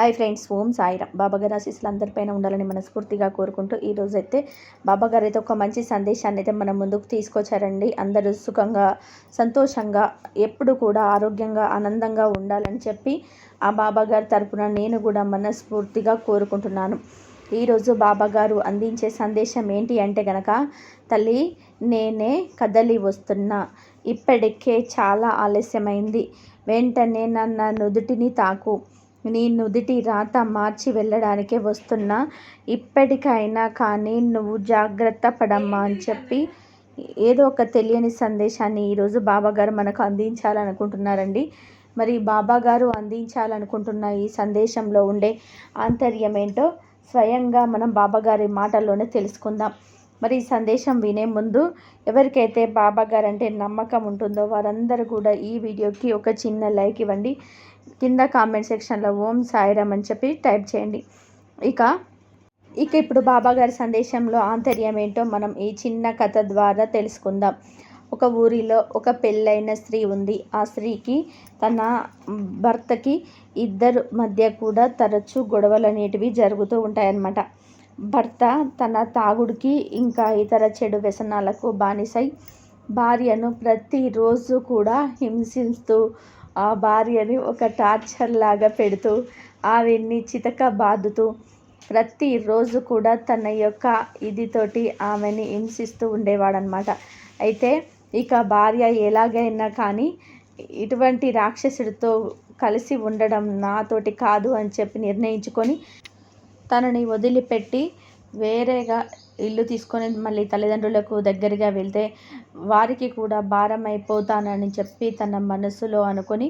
Hi friends ఓం సాయిరామ్. బాబాగారి ఆశీస్సులు అందరిపైన ఉండాలని మనస్ఫూర్తిగా కోరుకుంటూ ఈరోజు అయితే బాబాగారు అయితే ఒక మంచి సందేశాన్ని అయితే మన ముందుకు తీసుకొచ్చారండి. అందరూ సుఖంగా సంతోషంగా ఎప్పుడు కూడా ఆరోగ్యంగా ఆనందంగా ఉండాలని చెప్పి ఆ బాబాగారి తరపున నేను కూడా మనస్ఫూర్తిగా కోరుకుంటున్నాను. ఈరోజు బాబాగారు అందించే సందేశం ఏంటి అంటే గనక తల్లి నేనే కదలి వస్తున్నా. ఇప్పటికే చాలా ఆలస్యమైంది. వెంటనే నన్న నుదుటిని తాకు. నీ నుదిటి రాత మార్చి వెళ్ళడానికే వస్తున్నా. ఇప్పటికైనా కానీ నువ్వు జాగ్రత్త పడమ్మా అని చెప్పి ఏదో ఒక తెలియని సందేశాన్ని ఈరోజు బాబాగారు మనకు అందించాలనుకుంటున్నారండి. మరి బాబాగారు అందించాలనుకుంటున్న ఈ సందేశంలో ఉండే ఆంతర్యం ఏంటో స్వయంగా మనం బాబాగారి మాటల్లోనే తెలుసుకుందాం. మరి ఈ సందేశం వినే ముందు ఎవరికైతే బాబాగారు అంటే నమ్మకం ఉంటుందో వారందరూ కూడా ఈ వీడియోకి ఒక చిన్న లైక్ ఇవ్వండి. కింద కామెంట్ సెక్షన్లో ఓం సాయిరామ్ అని చెప్పి టైప్ చేయండి. ఇక ఇక ఇప్పుడు బాబా గారి సందేశంలో ఆంతర్యం ఏంటో మనం ఈ చిన్న కథ ద్వారా తెలుసుకుందాం. ఒక ఊరిలో ఒక పెళ్ళైన స్త్రీ ఉంది. ఆ స్త్రీకి తన భర్తకి ఇద్దరు మధ్య కూడా తరచూ గొడవలు అనేటివి జరుగుతూ ఉంటాయన్నమాట. భర్త తన తాగుడికి ఇంకా ఇతర చెడు వ్యసనాలకు బానిసై భార్యను ప్రతిరోజు కూడా హింసిస్తూ ఆ భార్యని ఒక టార్చర్ లాగా పెడుతూ ఆవిడ్ని చితక బాదుతూ ప్రతిరోజు కూడా తన యొక్క ఇదితోటి ఆమెని హింసిస్తూ ఉండేవాడనమాట అయితే ఇక భార్య ఎలాగైనా కానీ ఇటువంటి రాక్షసుడితో కలిసి ఉండడం నాతోటి కాదు అని చెప్పి నిర్ణయించుకొని తనని వదిలిపెట్టి వేరేగా ఇల్లు తీసుకొని మళ్ళీ తల్లిదండ్రులకు దగ్గరగా వెళ్తే వారికి కూడా భారం అయిపోతానని చెప్పి తన మనసులో అనుకొని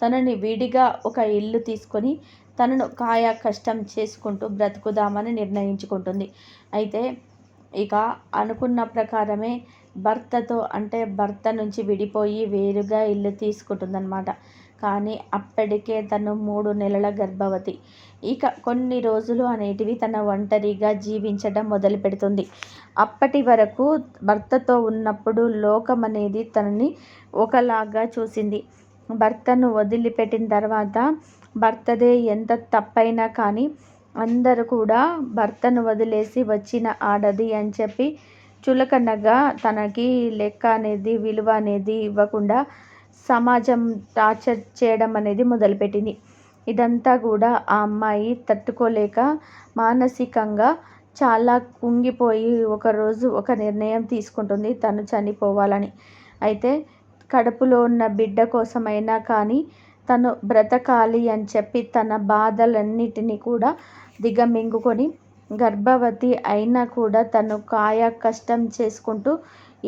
తనని విడిగా ఒక ఇల్లు తీసుకొని తనను కాయ కష్టం చేసుకుంటూ బ్రతుకుదామని నిర్ణయించుకుంటుంది. అయితే ఇక అనుకున్న ప్రకారమే భర్తతో అంటే భర్త నుంచి విడిపోయి వేరుగా ఇల్లు తీసుకుంటుందన్నమాట. కానీ అప్పటికే తను మూడు నెలల గర్భవతి. ఇక కొన్ని రోజులు అనేటివి తన ఒంటరిగా జీవించడం మొదలు పెడుతుంది. అప్పటి వరకు భర్తతో ఉన్నప్పుడు లోకం అనేది తనని ఒకలాగా చూసింది. భర్తను వదిలిపెట్టిన తర్వాత భర్తదే ఎంత తప్పైనా కానీ అందరూ కూడా భర్తను వదిలేసి వచ్చిన ఆడది అని చెప్పి చులకనగా తనకి లెక్క అనేది విలువ అనేది ఇవ్వకుండా సమాజం టార్చర్ చేయడం అనేది మొదలుపెట్టింది. ఇదంతా కూడా ఆ అమ్మాయి తట్టుకోలేక మానసికంగా చాలా కుంగిపోయి ఒకరోజు ఒక నిర్ణయం తీసుకుంటుంది తను చనిపోవాలని. అయితే కడుపులో ఉన్న బిడ్డ కోసమైనా కానీ తను బ్రతకాలి అని చెప్పి తన బాధలన్నిటినీ కూడా దిగమింగుకొని గర్భవతి అయినా కూడా తను కాయ కష్టం చేసుకుంటూ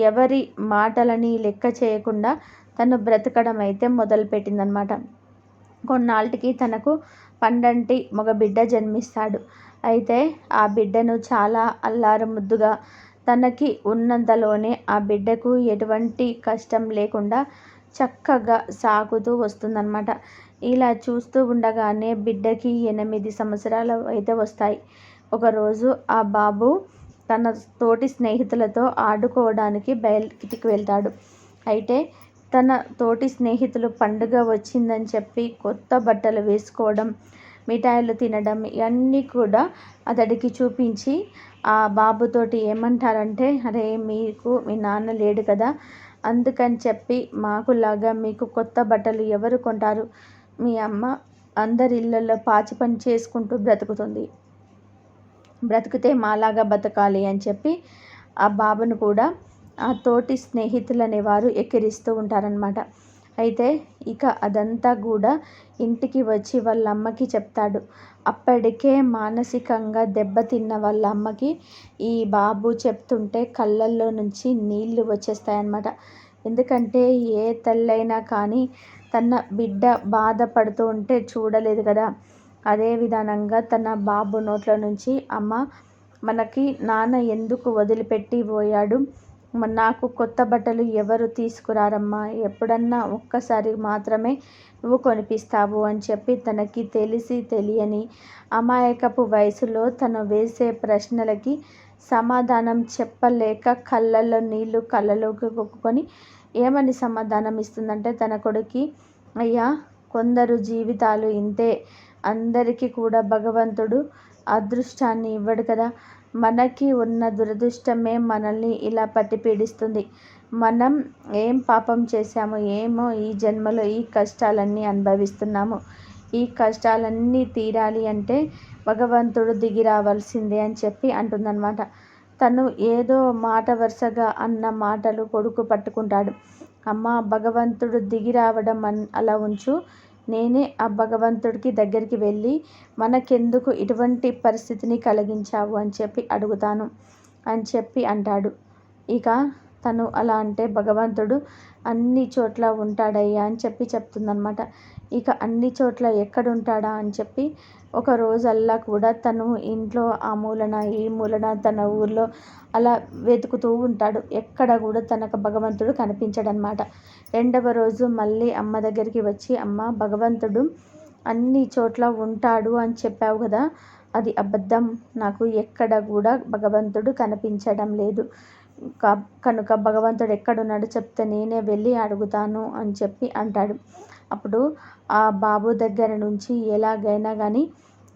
ఎవరి మాటలని లెక్క చేయకుండా తను బ్రతకడం అయితే మొదలుపెట్టిందనమాట. కొన్నాళ్ళకి తనకు పండంటి మగ బిడ్డ జన్మిస్తాడు. అయితే ఆ బిడ్డను చాలా అల్లారు ముద్దుగా తనకి ఉన్నంతలోనే ఆ బిడ్డకు ఎటువంటి కష్టం లేకుండా చక్కగా సాగుతూ వస్తుందన్నమాట. ఇలా చూస్తూ ఉండగానే బిడ్డకి ఎనిమిది సంవత్సరాలు అయితే వస్తాయి. ఒకరోజు ఆ బాబు తన తోటి స్నేహితులతో ఆడుకోవడానికి బయటికి వెళ్తాడు. అయితే తన తోటి స్నేహితులు పండుగ వచ్చిందని చెప్పి కొత్త బట్టలు వేసుకోవడం మిఠాయిలు తినడం ఇవన్నీ కూడా అతడికి చూపించి ఆ బాబుతోటి ఏమంటారంటే అరే మీకు మీ నాన్న లేడు కదా అందుకని చెప్పి మాకులాగా మీకు కొత్త బట్టలు ఎవరు కొంటారు? మీ అమ్మ అందరి ఇళ్ళల్లో పాచి పని చేసుకుంటూ బ్రతుకుతుంది. బ్రతికితే మాలాగా బతకాలి అని చెప్పి ఆ బాబును కూడా ఆ తోటి స్నేహితులు అనేవారు ఎక్కిరిస్తూ ఉంటారనమాట అయితే ఇక అదంతా కూడా ఇంటికి వచ్చి వాళ్ళ అమ్మకి చెప్తాడు. అప్పటికే మానసికంగా దెబ్బతిన్న వాళ్ళ అమ్మకి ఈ బాబు చెప్తుంటే కళ్ళల్లో నుంచి నీళ్ళు వచ్చేస్తాయన్నమాట. ఎందుకంటే ఏ తల్లైనా కానీ తన బిడ్డ బాధపడుతూ ఉంటే చూడలేదు కదా. అదే విధానంగా తన బాబు నోట్ల నుంచి అమ్మ మనకి నాన్న ఎందుకు వదిలిపెట్టి పోయాడు? నాకు కొత్త బట్టలు ఎవరు తీసుకురారమ్మా? ఎప్పుడన్నా ఒక్కసారి మాత్రమే నువ్వు కొనిపిస్తావు అని చెప్పి తనకి తెలిసి తెలియని అమాయకపు వయసులో తను వేసే ప్రశ్నలకి సమాధానం చెప్పలేక కళ్ళల్లో నీళ్ళు కళ్ళలోకి కొక్కుకొని ఏమని సమాధానం ఇస్తుందంటే తన కొడుకి అయ్యా కొందరు జీవితాలు ఇంతే. అందరికీ కూడా భగవంతుడు అదృష్టాన్ని ఇవ్వడు కదా. మనకి ఉన్న దురదృష్టమే మనల్ని ఇలా పట్టి పీడిస్తుంది. మనం ఏం పాపం చేశామో ఏమో ఈ జన్మలో ఈ కష్టాలన్నీ అనుభవిస్తున్నాము. ఈ కష్టాలన్నీ తీరాలి అంటే భగవంతుడు దిగి రావాల్సిందే అని చెప్పి అంటుందన్నమాట. తను ఏదో మాట వరుసగా అన్న మాటలు కొడుకు పట్టుకుంటాడు. అమ్మ భగవంతుడు దిగి రావడం అన్ అలా ఉంచు. నేనే ఆ భగవంతుడికి దగ్గరికి వెళ్ళి మనకెందుకు ఇటువంటి పరిస్థితిని కలిగించావు అని చెప్పి అడుగుతాను అని చెప్పి అంటాడు. ఇక తను అలా అంటే భగవంతుడు అన్ని చోట్ల ఉంటాడయ్యా అని చెప్పి చెప్తుందనమాట ఇక అన్ని చోట్ల ఎక్కడుంటాడా అని చెప్పి ఒక రోజల్లా కూడా తను ఇంట్లో ఆ మూలన ఈ మూలన తన ఊర్లో అలా వెతుకుతూ ఉంటాడు. ఎక్కడ కూడా తనకు భగవంతుడు కనిపించడనమాట రెండవ రోజు మళ్ళీ అమ్మ దగ్గరికి వచ్చి అమ్మ భగవంతుడు అన్ని చోట్ల ఉంటాడు అని చెప్పావు కదా అది అబద్ధం. నాకు ఎక్కడ కూడా భగవంతుడు కనిపించడం లేదు. కనుక భగవంతుడు ఎక్కడున్నాడో చెప్తే నేనే వెళ్ళి అడుగుతాను అని చెప్పి అంటాడు. అప్పుడు ఆ బాబు దగ్గర నుంచి ఎలాగైనా కానీ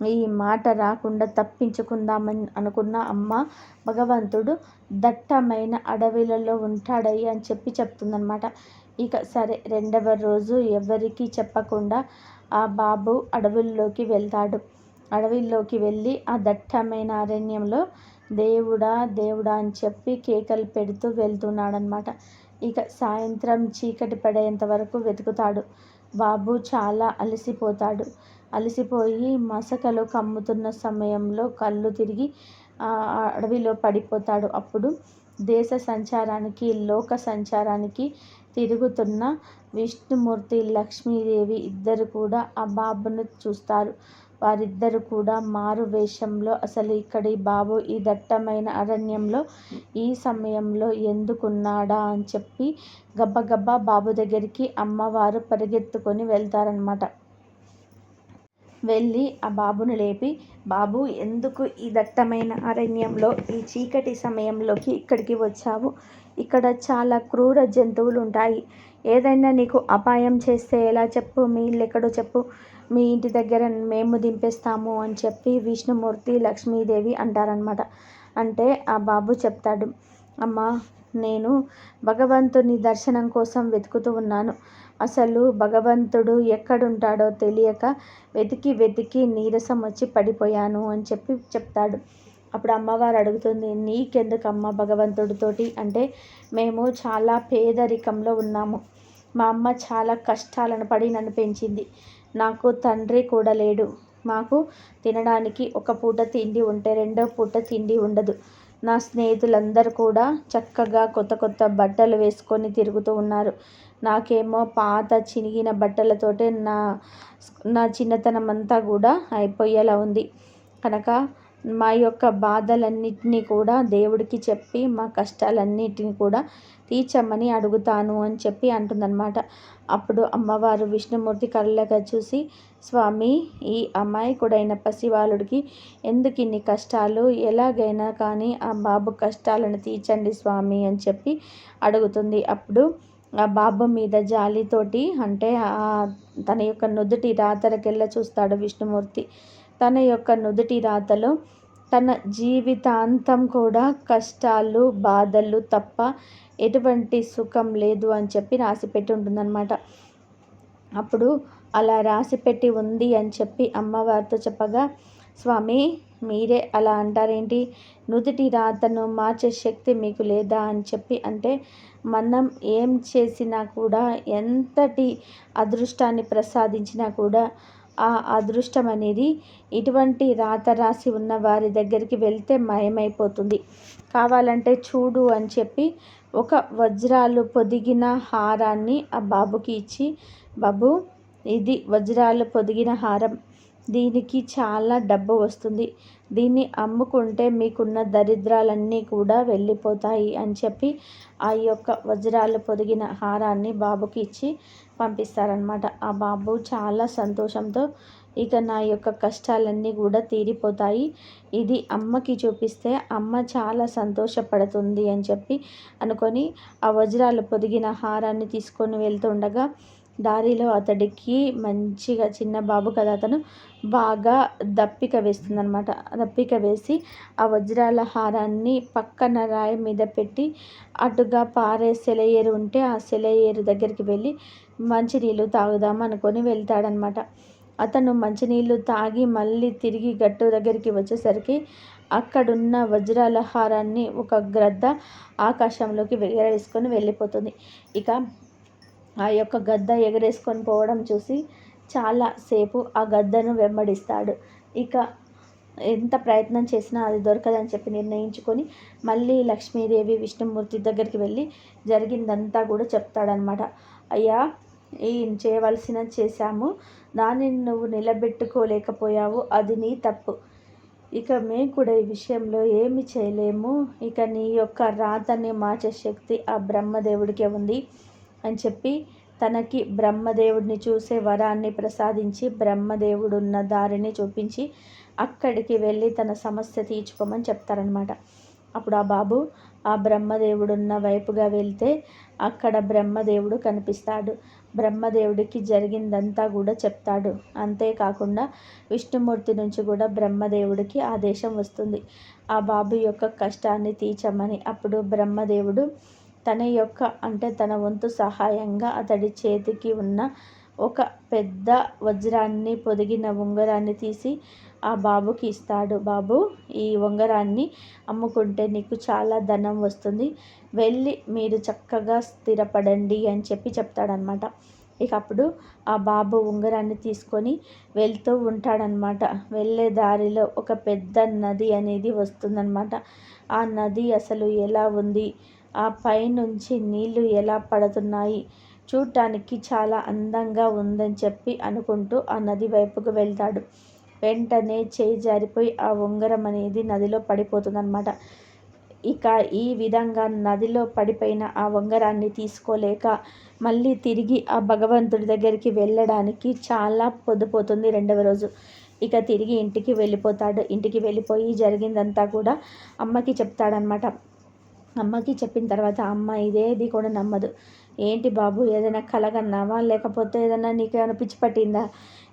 ఈ మాట రాకుండా తప్పించుకుందామని అనుకున్న అమ్మ భగవంతుడు దట్టమైన అడవిలలో ఉంటాడయ్య అని చెప్పి చెప్తుందనమాట ఇక సరే రెండవ రోజు ఎవరికి చెప్పకుండా ఆ బాబు అడవుల్లోకి వెళ్తాడు. అడవిలోకి వెళ్ళి ఆ దట్టమైన అరణ్యంలో దేవుడా దేవుడా అని చెప్పి కేకలు పెడుతూ వెళ్తున్నాడనమాట ఇక సాయంత్రం చీకటి పడేంత వరకు వెతుకుతాడు. బాబు చాలా అలసిపోతాడు. అలసిపోయి మసకలు కమ్ముతున్న సమయంలో కళ్ళు తిరిగి అడవిలో పడిపోతాడు. అప్పుడు దేశ సంచారానికి లోక సంచారానికి తిరుగుతున్న విష్ణుమూర్తి లక్ష్మీదేవి ఇద్దరు కూడా ఆ బాబును చూస్తారు. వారిద్దరు కూడా మారు వేషంలో అసలు ఇక్కడి బాబు ఈ దట్టమైన అరణ్యంలో ఈ సమయంలో ఎందుకున్నాడా అని చెప్పి గబ్బగబ్బా బాబు దగ్గరికి అమ్మవారు పరిగెత్తుకొని వెళ్తారనమాట వెళ్ళి ఆ బాబును లేపి బాబు ఎందుకు ఈ దట్టమైన అరణ్యంలో ఈ చీకటి సమయంలోకి ఇక్కడికి వచ్చావు? ఇక్కడ చాలా క్రూర జంతువులు ఉంటాయి ఏదైనా నీకు అపాయం చేస్తే ఎలా చెప్పు? మీళ్ళు ఎక్కడో చెప్పు. మీ ఇంటి దగ్గర మేము దింపేస్తాము అని చెప్పి విష్ణుమూర్తి లక్ష్మీదేవి అంటారనమాట అంటే ఆ బాబు చెప్తాడు అమ్మ నేను భగవంతుని దర్శనం కోసం వెతుకుతూ ఉన్నాను. అసలు భగవంతుడు ఎక్కడుంటాడో తెలియక వెతికి వెతికి నీరసం వచ్చి పడిపోయాను అని చెప్పి చెప్తాడు. అప్పుడు అమ్మవారు అడుగుతుంది నీకెందుకమ్మ భగవంతుడితోటి? అంటే మేము చాలా పేదరికంలో ఉన్నాము. మా అమ్మ చాలా కష్టాలను పడి నన్ను పెంచింది. నాకు తండ్రి కూడా లేడు. మాకు తినడానికి ఒక పూట తిండి ఉంటే రెండో పూట తిండి ఉండదు. నా స్నేహితులందరూ కూడా చక్కగా కొత్త కొత్త బట్టలు వేసుకొని తిరుగుతూ ఉన్నారు. నాకేమో పాత చినిగిన బట్టలతోటే నా నా చిన్నతనం అంతా కూడా అయిపోయేలా ఉంది. కనుక మా యొక్క బాధలన్నిటినీ కూడా దేవుడికి చెప్పి మా కష్టాలన్నిటిని కూడా తీర్చమని అడుగుతాను అని చెప్పి అంటుందన్నమాట. అప్పుడు అమ్మవారు విష్ణుమూర్తి కళ్ళగా చూసి స్వామి ఈ అమాయకుడైన పసివాలుడికి ఎందుకు ఇన్ని కష్టాలు? ఎలాగైనా కానీ ఆ బాబు కష్టాలను తీర్చండి స్వామి అని చెప్పి అడుగుతుంది. అప్పుడు ఆ బాబు మీద జాలితోటి అంటే తన యొక్క నుదుటి రాతరకెళ్ళ చూస్తాడు విష్ణుమూర్తి. తన యొక్క నుదుటి రాతలో తన జీవితాంతం కూడా కష్టాలు బాధలు తప్ప ఎటువంటి సుఖం లేదు అని చెప్పి రాసిపెట్టి ఉంటుందన్నమాట. అప్పుడు అలా రాసిపెట్టి ఉంది అని చెప్పి అమ్మవారితో చెప్పగా స్వామి మీరే అలా అంటారేంటి? నుదుటి రాతను మార్చే శక్తి మీకు లేదా? అని చెప్పి అంటే మనం ఏం చేసినా కూడా ఎంతటి అదృష్టాన్ని ప్రసాదించినా కూడా ఆ అదృష్టం అనేది ఇటువంటి రాత రాసి ఉన్న వారి దగ్గరికి వెళ్తే మాయమైపోతుంది. కావాలంటే చూడు అని చెప్పి ఒక వజ్రాలు పొదిగిన హారాన్ని ఆ బాబుకి ఇచ్చి బాబు ఇది వజ్రాలు పొదిగిన హారం. దీనికి చాలా డబ్బు వస్తుంది. దీన్ని అమ్ముకుంటే మీకున్న దరిద్రాలన్నీ కూడా వెళ్ళిపోతాయి అని చెప్పి ఆ యొక్క వజ్రాలు పొదిగిన హారాన్ని బాబుకి ఇచ్చి పంపిస్తారనమాట ఆ బాబు చాలా సంతోషంతో ఇక నా యొక్క కష్టాలన్నీ కూడా తీరిపోతాయి. ఇది అమ్మకి చూపిస్తే అమ్మ చాలా సంతోషపడుతుంది అని చెప్పి అనుకొని ఆ వజ్రాలు పొదిగిన హారాన్ని తీసుకొని వెళ్తుండగా దారిలో అతడికి మంచిగా చిన్న బాబు కదా అతను బాగా దప్పిక వేస్తుంది అనమాట దప్పిక వేసి ఆ వజ్రాల హారాన్ని పక్కన రాయి మీద పెట్టి అటుగా పారే సెలయేరు ఉంటే ఆ సెలయేరు దగ్గరికి వెళ్ళి మంచినీళ్ళు తాగుదాం అనుకొని వెళ్తాడనమాట అతను మంచినీళ్ళు తాగి మళ్ళీ తిరిగి గట్టు దగ్గరికి వచ్చేసరికి అక్కడున్న వజ్రాల హారాన్ని ఒక గ్రద్ద ఆకాశంలోకి ఎగరేసుకొని వెళ్ళిపోతుంది. ఇక ఆ యొక్క గద్ద ఎగరేసుకొని పోవడం చూసి చాలా సేపు ఆ గద్దను వెంబడిస్తాడు. ఇక ఎంత ప్రయత్నం చేసినా అది దొరకదని చెప్పి నిర్ణయించుకొని మళ్ళీ లక్ష్మీదేవి విష్ణుమూర్తి దగ్గరికి వెళ్ళి జరిగిందంతా కూడా చెప్తాడనమాట అయ్యా ఈ చేయవలసిన చేశాము. దానిని నువ్వు నిలబెట్టుకోలేకపోయావు. అది నీ తప్పు. ఇక మేము కూడా ఈ విషయంలో ఏమి చేయలేము. ఇక నీ యొక్క రాతని మార్చే శక్తి ఆ బ్రహ్మదేవుడికే ఉంది. అని చెప్పి తనకి బ్రహ్మదేవుడిని చూసే వరాన్ని ప్రసాదించి బ్రహ్మదేవుడున్న దారిని చూపించి అక్కడికి వెళ్ళి తన సమస్య తీర్చుకోమని చెప్తారనమాట అప్పుడు ఆ బాబు ఆ బ్రహ్మదేవుడున్న వైపుగా వెళ్తే అక్కడ బ్రహ్మదేవుడు కనిపిస్తాడు. బ్రహ్మదేవుడికి జరిగిందంతా కూడా చెప్తాడు. అంతేకాకుండా విష్ణుమూర్తి నుంచి కూడా బ్రహ్మదేవుడికి ఆదేశం వస్తుంది. ఆ బాబు యొక్క కష్టాన్ని తీర్చమని అప్పుడు బ్రహ్మదేవుడు తన యొక్క అంటే తన వంతు సహాయంగా అతడి చేతికి ఉన్న ఒక పెద్ద వజ్రాన్ని పొదిగిన ఉంగరాన్ని తీసి ఆ బాబుకి ఇస్తాడు. బాబు ఈ ఉంగరాన్ని అమ్ముకుంటే నీకు చాలా ధనం వస్తుంది. వెళ్ళి మీరు చక్కగా స్థిరపడండి అని చెప్పి చెప్తాడనమాట. ఇక అప్పుడు ఆ బాబు ఉంగరాన్ని తీసుకొని వెళ్తూ ఉంటాడనమాట. వెళ్ళే దారిలో ఒక పెద్ద నది అనేది వస్తుందన్నమాట ఆ నది అసలు ఎలా ఉంది? ఆ పైనుంచి నీళ్ళు ఎలా పడుతున్నాయి? చూడటానికి చాలా అందంగా ఉందని చెప్పి అనుకుంటూ ఆ నది వైపుకు వెళ్తాడు. వెంటనే చేయి జారిపోయి ఆ ఉంగరం అనేది నదిలో పడిపోతుందన్నమాట. ఇక ఈ విధంగా నదిలో పడిపోయిన ఆ ఉంగరాన్ని తీసుకోలేక మళ్ళీ తిరిగి ఆ భగవంతుడి దగ్గరికి వెళ్ళడానికి చాలా పొద్దుపోతుంది రెండవ రోజు. ఇక తిరిగి ఇంటికి వెళ్ళిపోతాడు. ఇంటికి వెళ్ళిపోయి జరిగిందంతా కూడా అమ్మకి చెప్తాడనమాట అమ్మకి చెప్పిన తర్వాత అమ్మ ఇదేది కూడా నమ్మదు. ఏంటి బాబు ఏదైనా కలగన్నావా? లేకపోతే ఏదైనా నీకు ఏమైనా పిచ్చి పట్టిందా?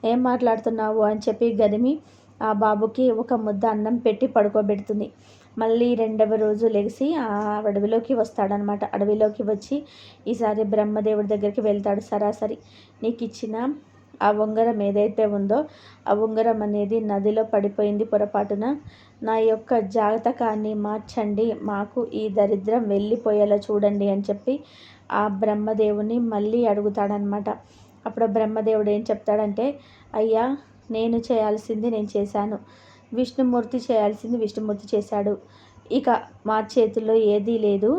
ఏం మాట్లాడుతున్నావు అని చెప్పి గదిమి ఆ బాబుకి ఒక ముద్ద అన్నం పెట్టి పడుకోబెడుతుంది. మళ్ళీ రెండవ రోజు లెగిసి ఆ అడవిలోకి వస్తాడనమాట. అడవిలోకి వచ్చి ఈసారి బ్రహ్మదేవుడి దగ్గరికి వెళ్తాడు సరాసరి. నీకు ఇచ్చిన ఆ ఉంగరం ఏదైతే ఉందో ఆ ఉంగరం అనేది నదిలో పడిపోయింది పొరపాటున. నా యొక్క జాతకాన్ని మార్చండి. మాకు ఈ దరిద్రం వెళ్ళిపోయేలా చూడండి అని చెప్పి ఆ బ్రహ్మదేవుని మళ్ళీ అడుగుతాడనమాట అప్పుడు బ్రహ్మదేవుడు ఏం చెప్తాడంటే అయ్యా నేను చేయాల్సింది నేను చేశాను. విష్ణుమూర్తి చేయాల్సింది విష్ణుమూర్తి చేశాడు. ఇక మా చేతిలో ఏదీ లేదు.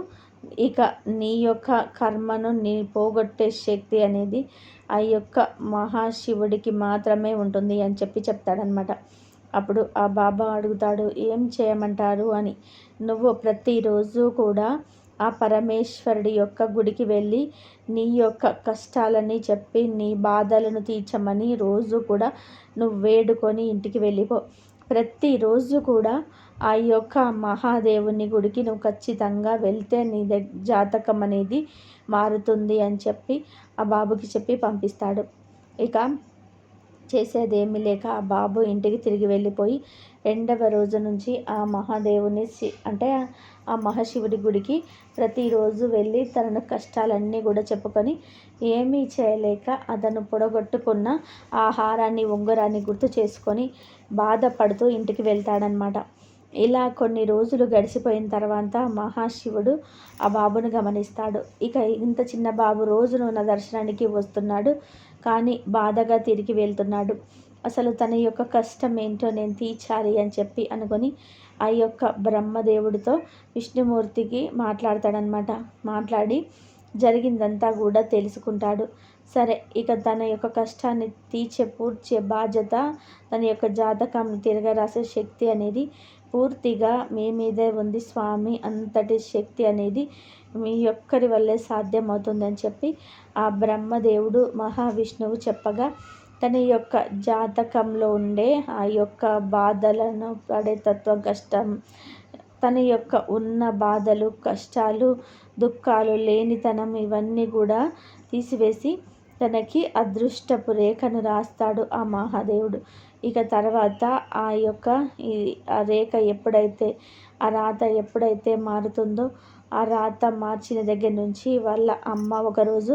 ఇక నీ యొక్క కర్మను నీ పోగొట్టే శక్తి అనేది ఆ యొక్క మహాశివుడికి మాత్రమే ఉంటుంది అని చెప్పి చెప్తాడనమాట అప్పుడు ఆ బాబా అడుగుతాడు ఏం చేయమంటారు? అని. నువ్వు ప్రతిరోజు కూడా ఆ పరమేశ్వరుడి యొక్క గుడికి వెళ్ళి నీ యొక్క కష్టాలని చెప్పి నీ బాధలను తీర్చమని రోజు కూడా నువ్వు వేడుకొని ఇంటికి వెళ్ళిపో. ప్రతిరోజు కూడా ఆ యొక్క మహాదేవుని గుడికి నువ్వు ఖచ్చితంగా వెళ్తే నీ జాతకం అనేది మారుతుంది అని చెప్పి ఆ బాబుకి చెప్పి పంపిస్తాడు. ఇక చేసేదేమీ లేక ఆ బాబు ఇంటికి తిరిగి వెళ్ళిపోయి రెండవ రోజు నుంచి ఆ మహాదేవుని అంటే ఆ మహాశివుడి గుడికి ప్రతిరోజు వెళ్ళి తన కష్టాలన్నీ కూడా చెప్పుకొని ఏమీ చేయలేక అతను పొడగొట్టుకున్న ఆహారాన్ని ఉంగరాన్ని గుర్తు చేసుకొని బాధపడుతూ ఇంటికి వెళ్తాడనమాట ఇలా కొన్ని రోజులు గడిచిపోయిన తర్వాత మహాశివుడు ఆ బాబును గమనిస్తాడు. ఇక ఇంత చిన్న బాబు రోజును నా దర్శనానికి వస్తున్నాడు కానీ బాధగా తిరిగి వెళ్తున్నాడు. అసలు తన యొక్క కష్టం ఏంటో నేను తీర్చాలి అని చెప్పి అనుకొని ఆ యొక్క బ్రహ్మదేవుడితో విష్ణుమూర్తికి మాట్లాడతాడనమాట మాట్లాడి జరిగిందంతా కూడా తెలుసుకుంటాడు. సరే ఇక తన యొక్క కష్టాన్ని తీర్చే పూర్చే బాధ్యత తన యొక్క జాతకాన్ని తిరగరాసే శక్తి అనేది పూర్తిగా మీ మీదే ఉంది స్వామి. అంతటి శక్తి అనేది మీ ఒక్కరి వల్లే సాధ్యమవుతుందని చెప్పి ఆ బ్రహ్మదేవుడు మహావిష్ణువు చెప్పగా తన యొక్క జాతకంలో ఉండే ఆ యొక్క బాధలను పడే తత్వం కష్టం తన యొక్క ఉన్న బాధలు కష్టాలు దుఃఖాలు లేనితనం ఇవన్నీ కూడా తీసివేసి తనకి అదృష్టపు రేఖను రాస్తాడు ఆ మహాదేవుడు. ఇక తర్వాత ఆ యొక్క ఈ ఆ రేఖ ఎప్పుడైతే ఆ రాత ఎప్పుడైతే మారుతుందో ఆ రాత మార్చిన దగ్గర నుంచి వాళ్ళ అమ్మ ఒకరోజు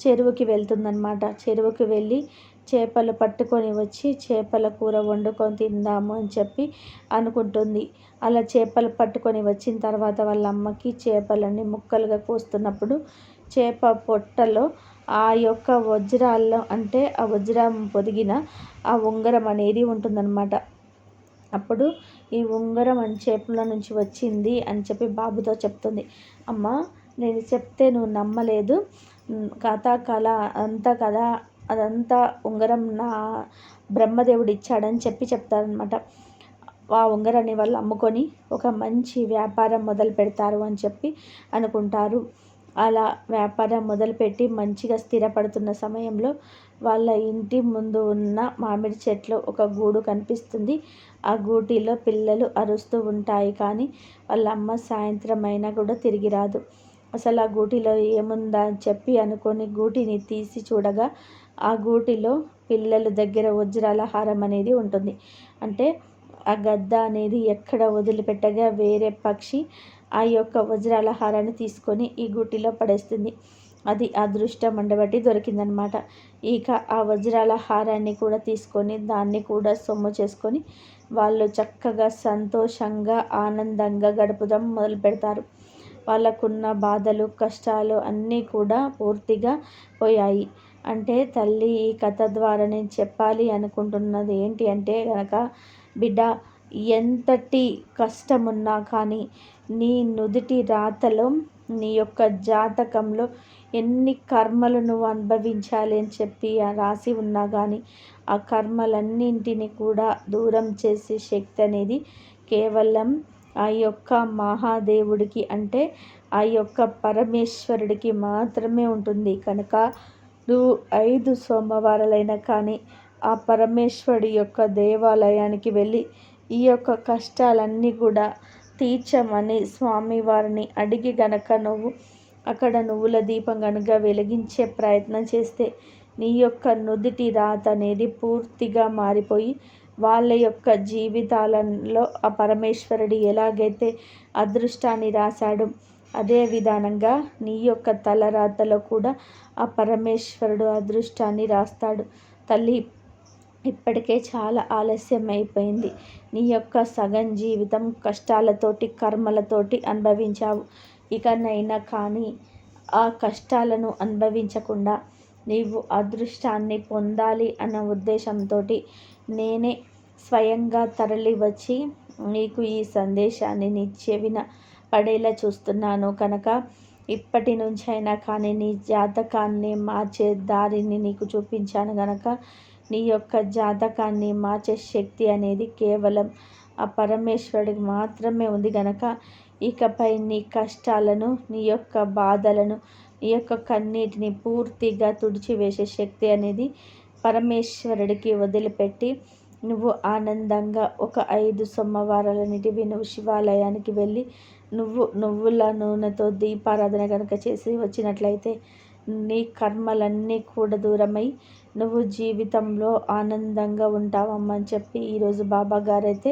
చెరువుకి వెళ్తుందనమాట చెరువుకి వెళ్ళి చేపలు పట్టుకొని వచ్చి చేపల కూర వండుకొని తిందాము అని చెప్పి అనుకుంటుంది. అలా చేపలు పట్టుకొని వచ్చిన తర్వాత వాళ్ళ అమ్మకి చేపలన్నీ ముక్కలుగా కోస్తున్నప్పుడు చేప పొట్టలో ఆ యొక్క వజ్రాల్లో అంటే ఆ వజ్రం పొదిగిన ఆ ఉంగరం అనేది ఉంటుందన్నమాట. అప్పుడు ఈ ఉంగరం అని చేపల నుంచి వచ్చింది అని చెప్పి బాబుతో చెప్తుంది. అమ్మ నేను చెప్తే నువ్వు నమ్మలేదు. కథ కళ అంతా కదా అదంతా ఉంగరం నా బ్రహ్మదేవుడు ఇచ్చాడని చెప్పి చెప్తారనమాట ఆ ఉంగరాన్ని వాళ్ళు అమ్ముకొని ఒక మంచి వ్యాపారం మొదలు పెడతారు అని చెప్పి అనుకుంటారు. అలా వ్యాపారం మొదలుపెట్టి మంచిగా స్థిరపడుతున్న సమయంలో వాళ్ళ ఇంటి ముందు ఉన్న మామిడి చెట్లు ఒక గూడు కనిపిస్తుంది. ఆ గూటిలో పిల్లలు అరుస్తూ ఉంటాయి కానీ వాళ్ళ అమ్మ సాయంత్రం అయినా కూడా తిరిగి రాదు. అసలు ఆ గూటిలో ఏముందా అని చెప్పి అనుకొని గూటిని తీసి చూడగా ఆ గూటిలో పిల్లల దగ్గర వజ్రాల హారం అనేది ఉంటుంది. అంటే ఆ గద్ద అనేది ఎక్కడ వదిలిపెట్టగా వేరే పక్షి ఆ యొక్క వజ్రాల హారాన్ని తీసుకొని ఈ గుటిలో పడేస్తుంది. అది అదృష్టం ఉండబట్టి దొరికిందనమాట. ఇక ఆ వజ్రాల హారాన్ని కూడా తీసుకొని దాన్ని కూడా సొమ్ము చేసుకొని వాళ్ళు చక్కగా సంతోషంగా ఆనందంగా గడుపుదాం మొదలు పెడతారు. వాళ్ళకున్న బాధలు కష్టాలు అన్నీ కూడా పూర్తిగా పోయాయి. అంటే తల్లి ఈ కథ ద్వారా నేను చెప్పాలి అనుకుంటున్నది ఏంటి అంటే కనుక బిడ్డ ఎంతటి కష్టమున్నా కానీ నీ నుదుటి రాతలో నీ యొక్క జాతకంలో ఎన్ని కర్మలు నువ్వు అనుభవించాలి అని చెప్పి రాసి ఉన్నా కానీ ఆ కర్మలన్నింటినీ కూడా దూరం చేసే శక్తి అనేది కేవలం ఆ యొక్క మహాదేవుడికి అంటే ఆ యొక్క పరమేశ్వరుడికి మాత్రమే ఉంటుంది. కనుక నువ్వు ఐదు సోమవారాలైనా కానీ ఆ పరమేశ్వరుడి యొక్క దేవాలయానికి వెళ్ళి ఈ యొక్క కష్టాలన్నీ కూడా తీర్చమని స్వామివారిని అడిగి గనక నువ్వు అక్కడ నువ్వుల దీపం కనుక వెలిగించే ప్రయత్నం చేస్తే నీ యొక్క నుదుటి రాత అనేది పూర్తిగా మారిపోయి వాళ్ళ యొక్క జీవితాలలో ఆ పరమేశ్వరుడు ఎలాగైతే అదృష్టాన్ని రాశాడు అదే విధానంగా నీ యొక్క తలరాతలో కూడా ఆ పరమేశ్వరుడు అదృష్టాన్ని రాస్తాడు. తల్లి ఇప్పటికే చాలా ఆలస్యం అయిపోయింది. నీ యొక్క సగం జీవితం కష్టాలతోటి కర్మలతోటి అనుభవించావు. ఇకనైనా కానీ ఆ కష్టాలను అనుభవించకుండా నీవు అదృష్టాన్ని పొందాలి అన్న ఉద్దేశంతో నేనే స్వయంగా తరలి వచ్చి నీకు ఈ సందేశాన్ని నీ చెవిన పడేలా చూస్తున్నాను కనుక ఇప్పటి నుంచైనా కానీ నీ జాతకాన్ని మార్చే దారిని నీకు చూపించాను కనుక నీ యొక్క జాతకాన్ని మార్చే శక్తి అనేది కేవలం ఆ పరమేశ్వరుడికి మాత్రమే ఉంది గనక ఇకపై నీ కష్టాలను నీ యొక్క బాధలను నీ యొక్క కన్నీటిని పూర్తిగా తుడిచివేసే శక్తి అనేది పరమేశ్వరుడికి వదిలిపెట్టి నువ్వు ఆనందంగా ఒక ఐదు సోమవారాలన్నిటివి నువ్వు శివాలయానికి వెళ్ళి నువ్వు నువ్వుల నూనెతో దీపారాధన కనుక చేసి వచ్చినట్లయితే నీ కర్మలన్నీ కూడా దూరమై నువ్వు జీవితంలో ఆనందంగా ఉంటావమ్మా అని చెప్పి ఈరోజు బాబా గారైతే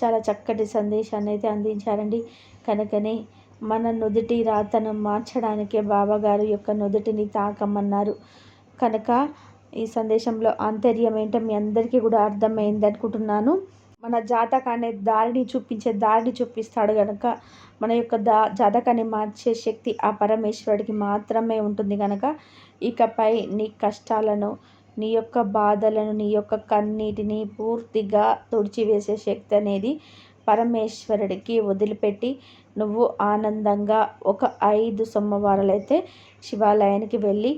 చాలా చక్కటి సందేశాన్ని అయితే అందించారండి. కనుకనే మన నుదుటి రాతను మార్చడానికే బాబాగారు యొక్క నుదుటిని తాకమన్నారు. కనుక ఈ సందేశంలో ఆంతర్యం ఏంటో మీ అందరికీ కూడా అర్థమైంది అనుకుంటున్నాను. మన జాతకాన్ని దారిని చూపించే దారిని చూపిస్తాడు కనుక మన యొక్క దా జాతకాన్ని మార్చే శక్తి ఆ పరమేశ్వరుడికి మాత్రమే ఉంటుంది కనుక ఇకపై నీ కష్టాలను నీ యొక్క బాధలను నీ యొక్క కన్నీటిని పూర్తిగా తుడిచివేసే శక్తి అనేది పరమేశ్వరుడికి వదిలిపెట్టి నువ్వు ఆనందంగా ఒక ఐదు సోమవారాలు అయితే శివాలయానికి వెళ్ళి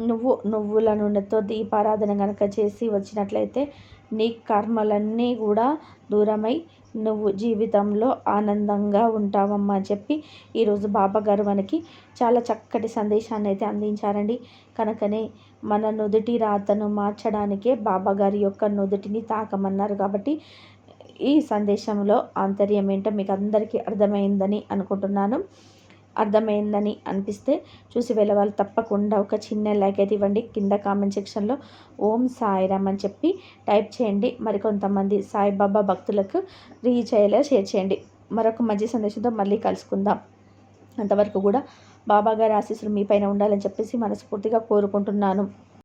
నువ్వు నువ్వుల నూనెతో దీపారాధన కనుక చేసి వచ్చినట్లయితే నీ కర్మలన్నీ కూడా దూరమై నువ్వు జీవితంలో ఆనందంగా ఉంటావమ్మా అని చెప్పి ఈరోజు బాబా గారు మనకి చాలా చక్కటి సందేశాన్ని అయితే అందించారండి. కనుకనే మన నుదుటి రాతను మార్చడానికే బాబా గారి యొక్క నుదుటిని తాకమన్నారు కాబట్టి ఈ సందేశంలో ఆంతర్యం ఏంటో మీకు అందరికీ అర్థమైందని అనుకుంటున్నాను. అర్థమైందని అనిపిస్తే చూసి వెళ్ళే వాళ్ళు తప్పకుండా ఒక చిన్న లైక్ అయితే ఇవ్వండి. కింద కామెంట్ సెక్షన్లో ఓం సాయిరామ్ అని చెప్పి టైప్ చేయండి. మరికొంతమంది సాయిబాబా భక్తులకు రీచ్ అయ్యేలా షేర్ చేయండి. మరొక మంచి సందేశంతో మళ్ళీ కలుసుకుందాం. అంతవరకు కూడా బాబా గారి ఆశీస్సులు మీ పైన ఉండాలని చెప్పేసి మనస్ఫూర్తిగా కోరుకుంటున్నాను.